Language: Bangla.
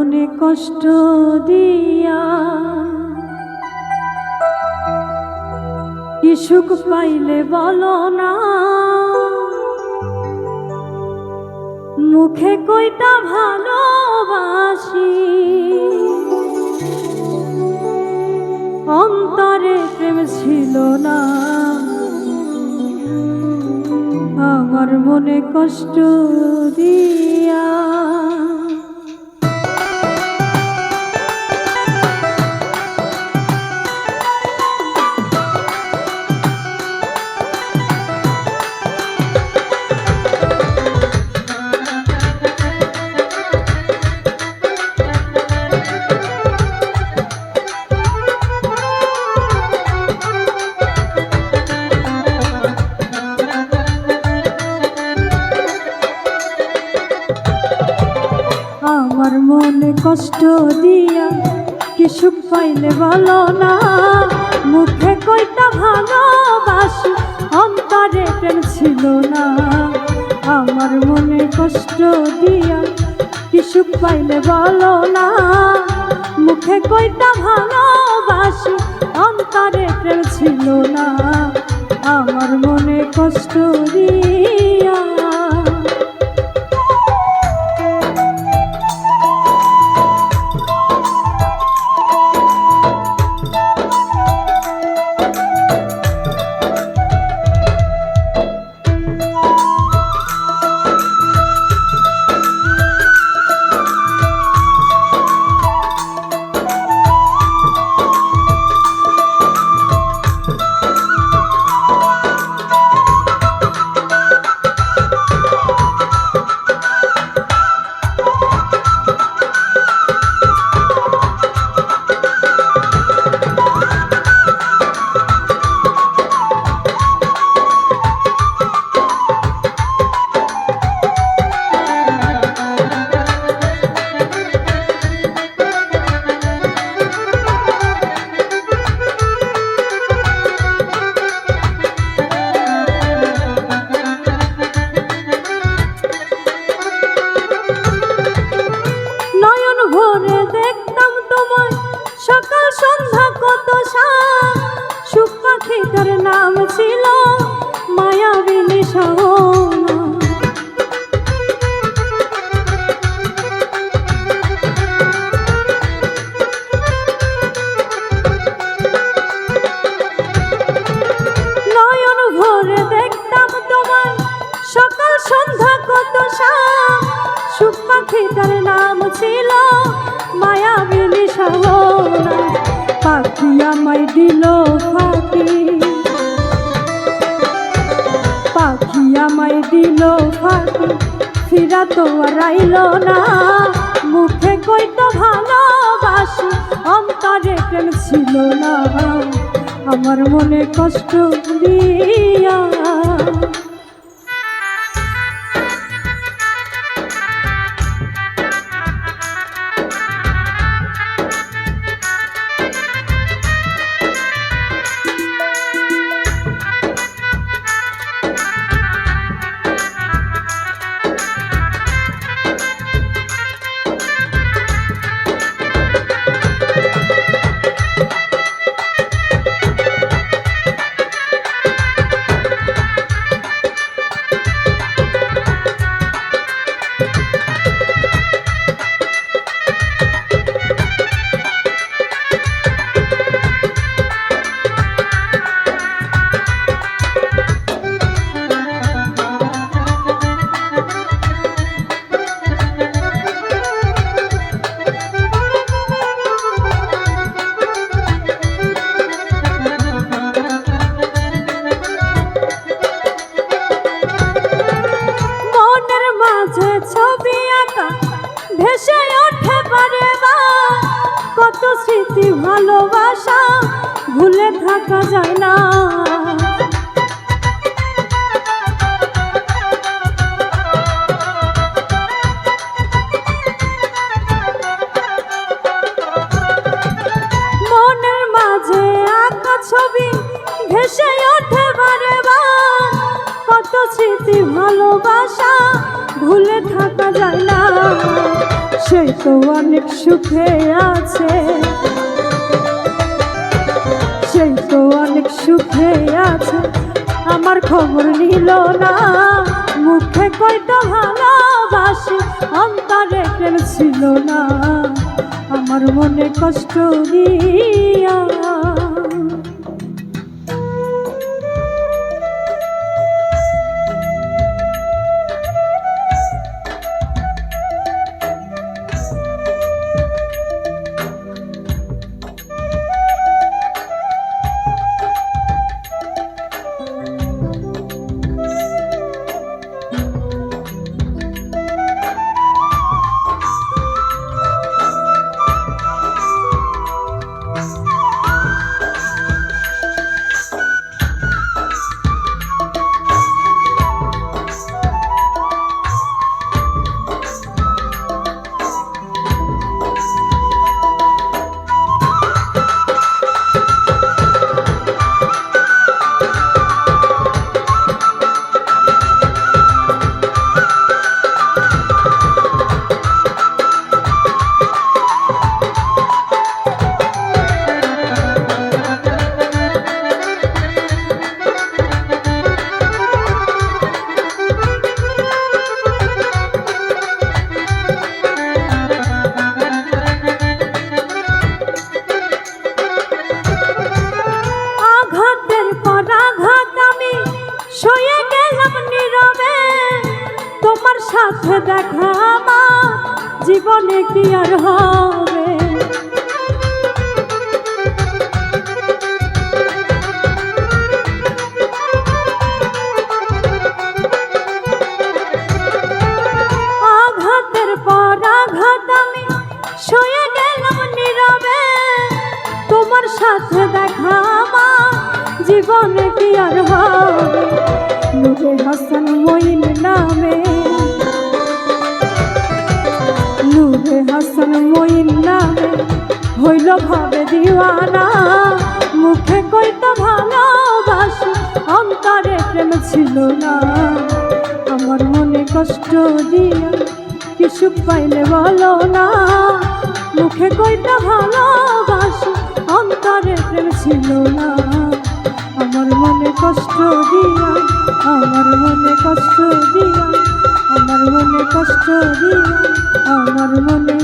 মনে কষ্ট দিয়া। কি সুখ পাইলে বলো না। মুখে কইটা ভালোবাসি। অন্তরে প্রেম ছিল না। আমার মনে কষ্ট দিয়া। আমার মনে কষ্ট দিয়া কি সুখ পাইলে বলো না? মুখে কইটা ভালোবাসি অন্তরে প্রেম ছিল না। আমার মনে কষ্ট দিয়া কি সুখ পাইলে বলো না? মুখে কইটা ভালোবাসি অন্তরে প্রেম ছিল না। আমার মনে কষ্ট দিয়া পাখিটার নাম ছিল মায়াবিনী সাহনা পাখি আমায় দিল ফাঁকি। পাখি আমায় দিল ফাঁকি, ফিরা তো আইল না। মুখে কইতো ভালোবাসি, অন্তরে প্রেম ছিল না। আমার মনে কষ্ট দিয়া ছবি আঁকা ভেসে ওঠে পারে কত স্মৃতি ভালোবাসা ভুলে থাকা যায় না। থাকা যায় না। সেই তো অনেক সুখে আছে। সেই তো অনেক সুখে আছে। আমার খবর নিল না। মুখে কয়টা ভালোবাসি, অন্তরে প্রেম ছিল না। আমার মনে কষ্ট দিয়া জীবনে কি আর হবে? আঘাতের পর আঘাত আমি সয়ে গেলাম নীরবে। তোমার সাথে দেখা আমার জীবনে কি আর হবে? নূরে হাসান মঈন নামে হাসান মঈন নামে হইল ভাবে দিওয়ানা। মুখে কইতো ভালোবাসি, অন্তরে প্রেম ছিল না। আমার মনে কষ্ট দিয়া কি সুখ পাইলে বলো না। মুখে কইটা ভালোবাসি, অন্তরে প্রেম ছিল না। মনে কষ্ট দিয়া আমার মনে কষ্ট দিয়া আমার মনে কষ্ট দিয়া আমার মনে